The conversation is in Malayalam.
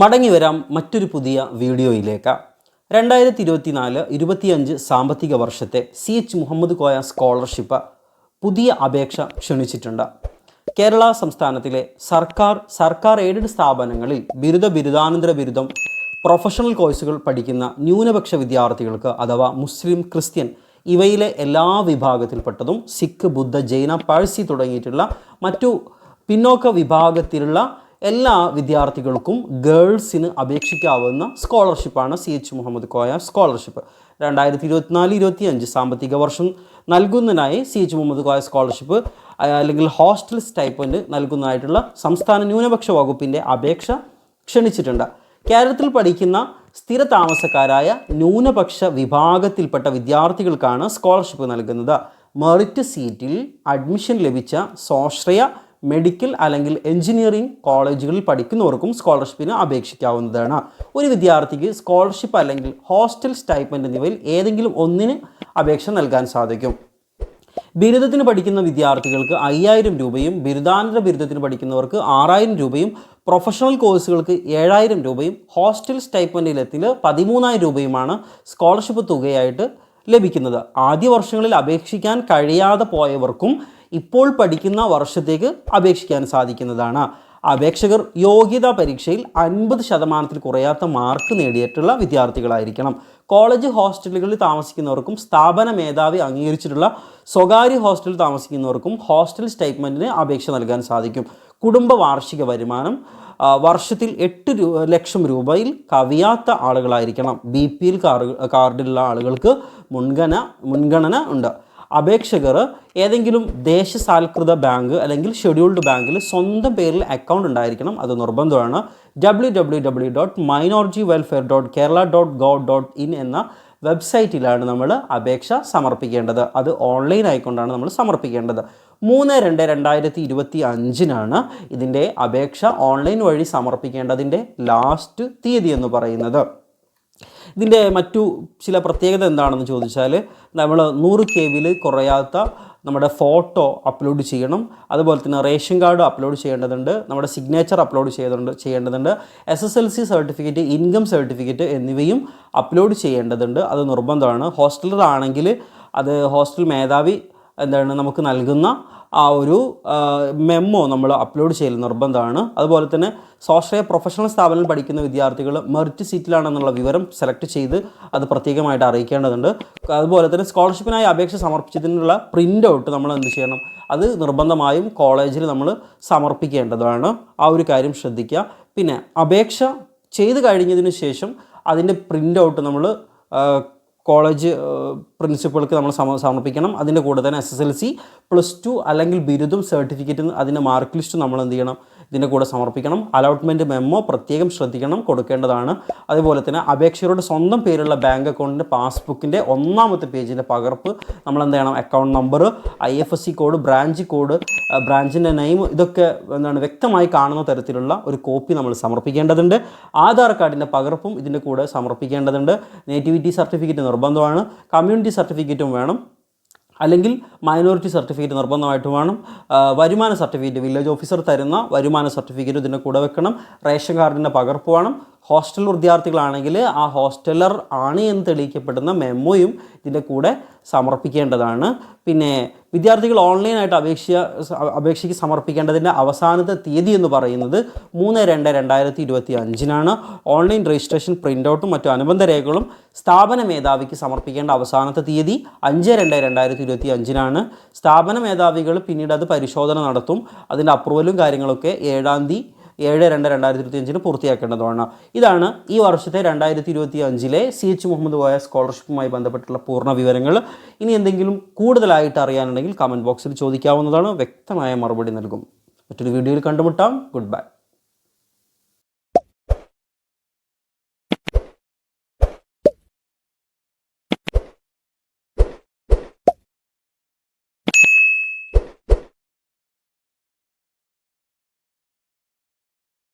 മടങ്ങി വരാം മറ്റൊരു പുതിയ വീഡിയോയിലേക്ക്. രണ്ടായിരത്തി ഇരുപത്തിനാല് ഇരുപത്തിയഞ്ച് സാമ്പത്തിക വർഷത്തെ C H Muhammad Koya scholarship പുതിയ അപേക്ഷ ക്ഷണിച്ചിട്ടുണ്ട്. കേരള സംസ്ഥാനത്തിലെ സർക്കാർ സർക്കാർ എയ്ഡഡ് സ്ഥാപനങ്ങളിൽ ബിരുദ ബിരുദാനന്തര ബിരുദം പ്രൊഫഷണൽ കോഴ്സുകൾ പഠിക്കുന്ന ന്യൂനപക്ഷ വിദ്യാർത്ഥികൾക്ക് അഥവാ മുസ്ലിം ക്രിസ്ത്യൻ ഇവയിലെ എല്ലാ വിഭാഗത്തിൽപ്പെട്ടതും സിഖ് ബുദ്ധ ജൈന പാഴ്സി തുടങ്ങിയിട്ടുള്ള മറ്റു പിന്നോക്ക വിഭാഗത്തിലുള്ള എല്ലാ വിദ്യാർത്ഥികൾക്കും ഗേൾസിന് അപേക്ഷിക്കാവുന്ന സ്കോളർഷിപ്പാണ് C H Muhammad Koya scholarship. രണ്ടായിരത്തി ഇരുപത്തിനാല് ഇരുപത്തി അഞ്ച് സാമ്പത്തിക വർഷം നൽകുന്നതിനായി C H Muhammad Koya scholarship അല്ലെങ്കിൽ ഹോസ്റ്റൽ സ്റ്റൈപ്പൻഡ് നൽകുന്നതായിട്ടുള്ള സംസ്ഥാന ന്യൂനപക്ഷ വകുപ്പിന്റെ അപേക്ഷ ക്ഷണിച്ചിട്ടുണ്ട്. കേരളത്തിൽ പഠിക്കുന്ന സ്ഥിര താമസക്കാരായ ന്യൂനപക്ഷ വിഭാഗത്തിൽപ്പെട്ട വിദ്യാർത്ഥികൾക്കാണ് സ്കോളർഷിപ്പ് നൽകുന്നത്. മെറിറ്റ് സീറ്റിൽ അഡ്മിഷൻ ലഭിച്ച സ്വാശ്രയ മെഡിക്കൽ അല്ലെങ്കിൽ എഞ്ചിനീയറിംഗ് കോളേജുകളിൽ പഠിക്കുന്നവർക്കും സ്കോളർഷിപ്പിന് അപേക്ഷിക്കാവുന്നതാണ്. ഒരു വിദ്യാർത്ഥിക്ക് സ്കോളർഷിപ്പ് അല്ലെങ്കിൽ ഹോസ്റ്റൽ സ്റ്റൈപ്പൻഡ് എന്നിവയിൽ ഏതെങ്കിലും ഒന്നിന് അപേക്ഷ നൽകാൻ സാധിക്കും. ബിരുദത്തിന് പഠിക്കുന്ന വിദ്യാർത്ഥികൾക്ക് അയ്യായിരം രൂപയും ബിരുദാനന്തര ബിരുദത്തിന് പഠിക്കുന്നവർക്ക് ആറായിരം രൂപയും പ്രൊഫഷണൽ കോഴ്സുകൾക്ക് ഏഴായിരം രൂപയും ഹോസ്റ്റൽ സ്റ്റൈപ്പൻഡിലെത്തിൽ പതിമൂന്നായിരം രൂപയുമാണ് സ്കോളർഷിപ്പ് തുകയായിട്ട് ലഭിക്കുന്നത്. ആദ്യ വർഷങ്ങളിൽ അപേക്ഷിക്കാൻ കഴിയാതെ പോയവർക്കും ഇപ്പോൾ പഠിക്കുന്ന വർഷത്തേക്ക് അപേക്ഷിക്കാൻ സാധിക്കുന്നതാണ്. അപേക്ഷകർ യോഗ്യതാ പരീക്ഷയിൽ അൻപത് ശതമാനത്തിൽ കുറയാത്ത മാർക്ക് നേടിയിട്ടുള്ള വിദ്യാർത്ഥികളായിരിക്കണം. കോളേജ് ഹോസ്റ്റലുകളിൽ താമസിക്കുന്നവർക്കും സ്ഥാപന മേധാവി അംഗീകരിച്ചിട്ടുള്ള സ്വകാര്യ ഹോസ്റ്റലിൽ താമസിക്കുന്നവർക്കും ഹോസ്റ്റൽ സ്റ്റേറ്റ്മെന്റിന് അപേക്ഷ നൽകാൻ സാധിക്കും. കുടുംബ വാർഷിക വരുമാനം വർഷത്തിൽ എട്ട് രൂ ലക്ഷം രൂപയിൽ കവിയാത്ത ആളുകളായിരിക്കണം. ബി പി എൽ കാർഡിലുള്ള ആളുകൾക്ക് മുൻഗണന മുൻഗണന ഉണ്ട്. അപേക്ഷകർ ഏതെങ്കിലും ദേശസാൽകൃത ബാങ്ക് അല്ലെങ്കിൽ ഷെഡ്യൂൾഡ് ബാങ്കിൽ സ്വന്തം പേരിൽ അക്കൗണ്ട് ഉണ്ടായിരിക്കണം. അത് നിർബന്ധമാണ്. W W W dot minority welfare dot Kerala dot gov dot in എന്ന വെബ്സൈറ്റിലാണ് നമ്മൾ അപേക്ഷ സമർപ്പിക്കേണ്ടത്. അത് ഓൺലൈൻ ആയിക്കൊണ്ടാണ് നമ്മൾ സമർപ്പിക്കേണ്ടത്. മൂന്ന് രണ്ട് രണ്ടായിരത്തി ഇരുപത്തി അഞ്ചിനാണ് ഇതിന്റെ അപേക്ഷ ഓൺലൈൻ വഴി സമർപ്പിക്കേണ്ടതിന്റെ ലാസ്റ്റ് തീയതി എന്ന് പറയുന്നത്. ഇതിന്റെ മറ്റു ചില പ്രത്യേകത എന്താണെന്ന് ചോദിച്ചാൽ നമ്മൾ നൂറ് കെ വിയിൽ കുറയാത്ത നമ്മുടെ ഫോട്ടോ അപ്ലോഡ് ചെയ്യണം. അതുപോലെ തന്നെ റേഷൻ കാർഡ് അപ്ലോഡ് ചെയ്യേണ്ടതുണ്ട്. നമ്മുടെ സിഗ്നേച്ചർ അപ്ലോഡ് ചെയ്തുണ്ട് ചെയ്യേണ്ടതുണ്ട്. S S L C certificate income certificate എന്നിവയും അപ്ലോഡ് ചെയ്യേണ്ടതുണ്ട്. അത് നിർബന്ധമാണ്. ഹോസ്റ്റലറാണെങ്കിൽ അത് ഹോസ്റ്റൽ മേധാവി എന്താണ് നമുക്ക് നൽകുന്ന ആ ഒരു മെമ്മോ നമ്മൾ അപ്ലോഡ് ചെയ്യൽ നിർബന്ധമാണ്. അതുപോലെ തന്നെ സ്വാശ്രയ പ്രൊഫഷണൽ സ്ഥാപനം പഠിക്കുന്ന വിദ്യാർത്ഥികൾ മെറിറ്റ് സീറ്റിലാണെന്നുള്ള വിവരം സെലക്ട് ചെയ്ത് അത് പ്രത്യേകമായിട്ട് അറിയിക്കേണ്ടതുണ്ട്. അതുപോലെ തന്നെ സ്കോളർഷിപ്പിനായി അപേക്ഷ സമർപ്പിച്ചതിനുള്ള പ്രിന്റ് ഔട്ട് നമ്മൾ എന്ത് ചെയ്യണം? അത് നിർബന്ധമായും കോളേജിൽ നമ്മൾ സമർപ്പിക്കേണ്ടതാണ്. ആ ഒരു കാര്യം ശ്രദ്ധിക്കുക. പിന്നെ അപേക്ഷ ചെയ്ത് കഴിഞ്ഞതിന് ശേഷം അതിന്റെ പ്രിന്റ് ഔട്ട് നമ്മൾ കോളേജ് പ്രിൻസിപ്പൾക്ക് നമ്മൾ സമർപ്പിക്കണം. അതിന്റെ കൂടെ തന്നെ S S L C plus two അല്ലെങ്കിൽ ബിരുദം സർട്ടിഫിക്കറ്റ് അതിന്റെ മാർക്ക് ലിസ്റ്റ് നമ്മൾ എന്ത് ചെയ്യണം? ഇതിന്റെ കൂടെ സമർപ്പിക്കണം. അലോട്ട്മെന്റ് മെമ്മോ പ്രത്യേകം ശ്രദ്ധിക്കണം. കൊടുക്കേണ്ടതാണ്. അതുപോലെ തന്നെ അപേക്ഷകരുടെ സ്വന്തം പേരുള്ള ബാങ്ക് അക്കൗണ്ടിന്റെ പാസ്ബുക്കിന്റെ ഒന്നാമത്തെ പേജിന്റെ പകർപ്പ്. നമ്മൾ എന്ത് ചെയ്യണം account number I F S C code branch code ബ്രാഞ്ചിന്റെ name ഇതൊക്കെ എന്താണ് വ്യക്തമായി കാണുന്ന തരത്തിലുള്ള ഒരു കോപ്പി നമ്മൾ സമർപ്പിക്കേണ്ടതുണ്ട്. ആധാർ കാർഡിന്റെ പകർപ്പും ഇതിന്റെ കൂടെ സമർപ്പിക്കേണ്ടതുണ്ട്. നേറ്റിവിറ്റി സർട്ടിഫിക്കറ്റ് നിർബന്ധമാണ്. കമ്മ്യൂണിറ്റി സർട്ടിഫിക്കറ്റും വേണം. അല്ലെങ്കിൽ മൈനോറിറ്റി സർട്ടിഫിക്കറ്റ് നിർബന്ധമായിട്ട് വേണം. വരുമാന സർട്ടിഫിക്കറ്റ് വില്ലേജ് ഓഫീസർ തരുന്ന വരുമാന സർട്ടിഫിക്കറ്റ് ഇതിന്റെ കൂടെ വെക്കണം. റേഷൻ കാർഡിന്റെ പകർപ്പ് വേണം. ഹോസ്റ്റൽ വിദ്യാർത്ഥികളാണെങ്കിൽ ആ ഹോസ്റ്റലർ ആണ് എന്ന് തെളിയിക്കപ്പെടുന്ന മെമ്മോയും ഇതിന്റെ കൂടെ സമർപ്പിക്കേണ്ടതാണ്. പിന്നെ വിദ്യാർത്ഥികൾ ഓൺലൈനായിട്ട് അപേക്ഷ അപേക്ഷയ്ക്ക് സമർപ്പിക്കേണ്ടതിന്റെ അവസാനത്തെ തീയതി എന്ന് പറയുന്നത് മൂന്ന് രണ്ട് രണ്ടായിരത്തി ഇരുപത്തി അഞ്ചിനാണ് ഓൺലൈൻ രജിസ്ട്രേഷൻ പ്രിന്റ് ഔട്ടും മറ്റു അനുബന്ധ രേഖകളും സ്ഥാപന മേധാവിക്ക് സമർപ്പിക്കേണ്ട അവസാനത്തെ തീയതി അഞ്ച് രണ്ട് രണ്ടായിരത്തി ഇരുപത്തി അഞ്ചിനാണ് സ്ഥാപന മേധാവികൾ പിന്നീട് അത് പരിശോധന നടത്തും. അതിന്റെ അപ്രൂവലും കാര്യങ്ങളൊക്കെ ഏഴാം തീയതി ഏഴ് രണ്ട് രണ്ടായിരത്തി ഇരുപത്തി അഞ്ചിന് പൂർത്തിയാക്കേണ്ടതാണ് ഇതാണ് ഈ വർഷത്തെ രണ്ടായിരത്തി ഇരുപത്തി അഞ്ചിലെ സി എച്ച് മുഹമ്മദ് പോയ സ്കോളർഷിപ്പുമായി ബന്ധപ്പെട്ടുള്ള പൂർണ വിവരങ്ങൾ. ഇനി എന്തെങ്കിലും കൂടുതലായിട്ട് അറിയാനുണ്ടെങ്കിൽ കമന്റ് ബോക്സിൽ ചോദിക്കാവുന്നതാണ്. വ്യക്തമായ മറുപടി നൽകും. മറ്റൊരു വീഡിയോയിൽ കണ്ടുമുട്ടാം. Good bye